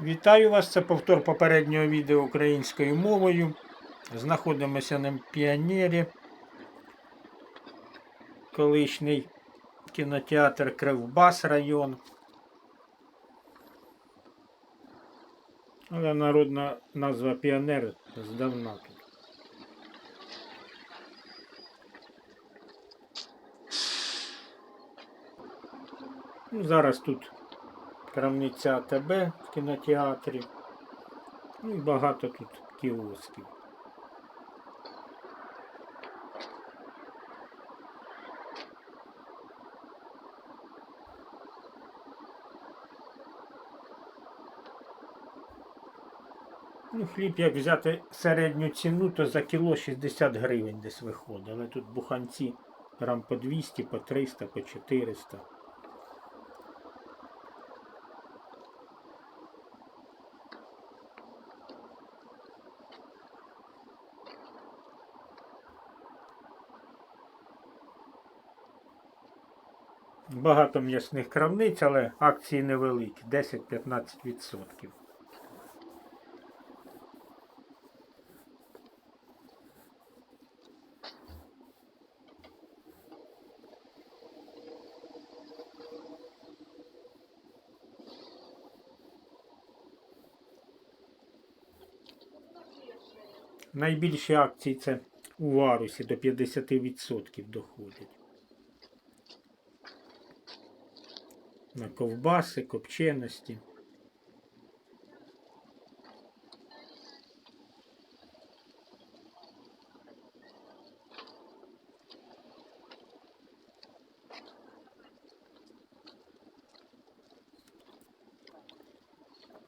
Вітаю вас! Це повтор попереднього відео українською мовою. Знаходимося на піонері. Колишній кінотеатр Кривбас район. Але народна назва піонер здавна тут. Ну, зараз тут крамниця АТБ в кінотеатрі. Ну і багато тут кіосків. Ну, хліб, як взяти середню ціну, то за кіло 60 гривень десь виходить. Але тут буханці грам по 200, по 300, по 400. Багато м'ясних крамниць, але акції невеликі, 10-15%. Найбільші акції це у варусі до 50% доходять. На ковбаси, копченості.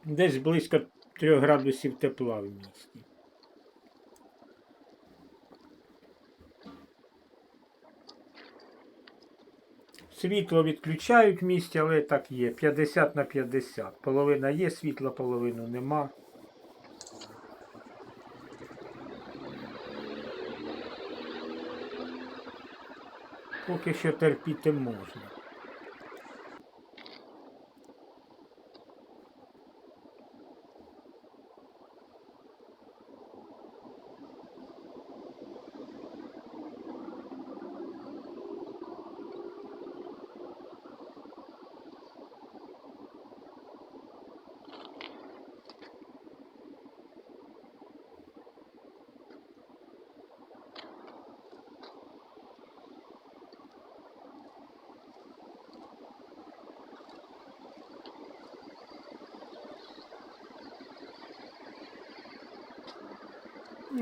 Десь близько 3 градусів тепла в місті. Світло відключають в місті, але так є. 50 на 50. Половина є світла, половину нема. Поки що терпіти можна.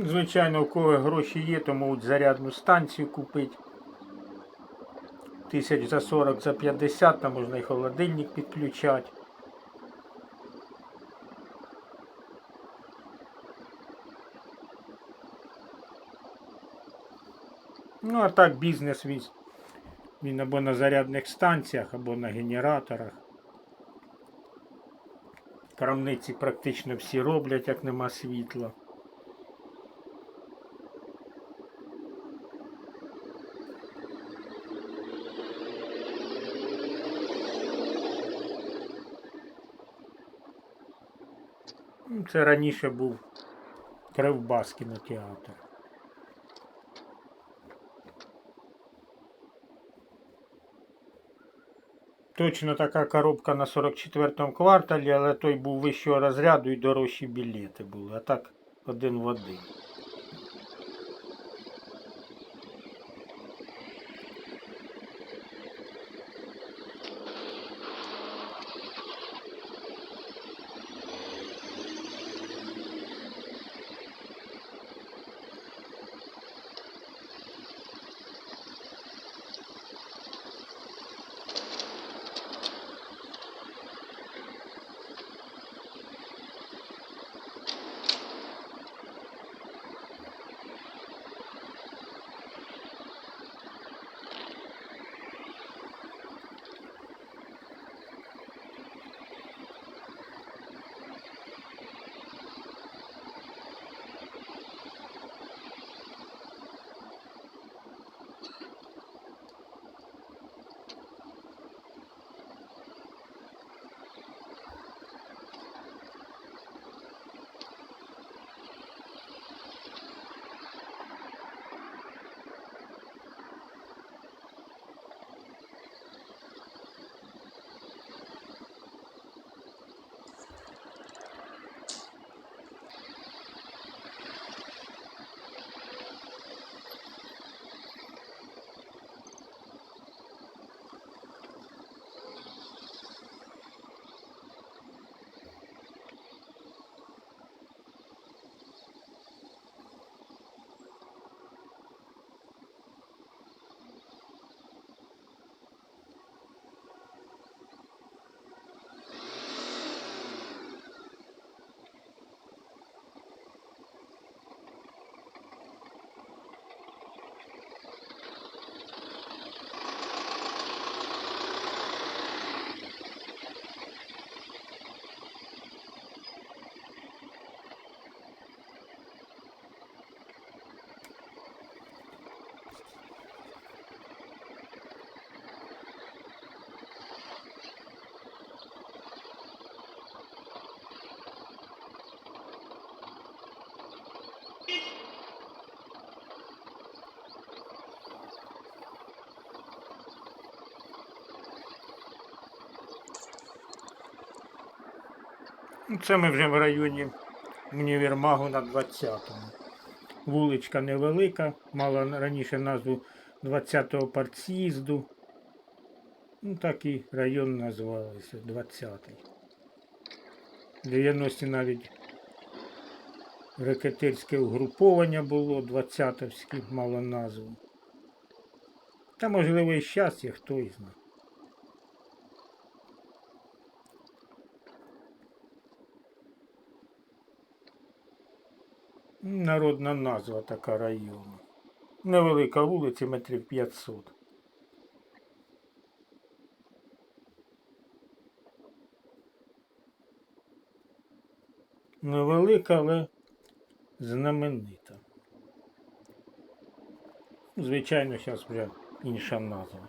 Звичайно, у кого гроші є, то можуть зарядну станцію купити. Тисяч за 40, за 50, там можна і холодильник підключати. Ну, а так бізнес він, він або на зарядних станціях, або на генераторах. Крамниці практично всі роблять, як нема світла. Це раніше був Кривбас кінотеатр. Точно така коробка на 44 кварталі, але той був вищого розряду і дорожчі білети були. А так один в один. Це ми вже в районі універмагу на 20-му. Вуличка невелика, мала раніше назву 20-го партс'їзду. Ну, так і район називався 20-й. 90-ті навіть рекетирське угруповання було, 20-вське мало назву. Та можливо і щас є, хто і знає. Народна назва така району. Невелика вулиця, метрів 500. Невелика, але знаменита. Звичайно, зараз вже інша назва.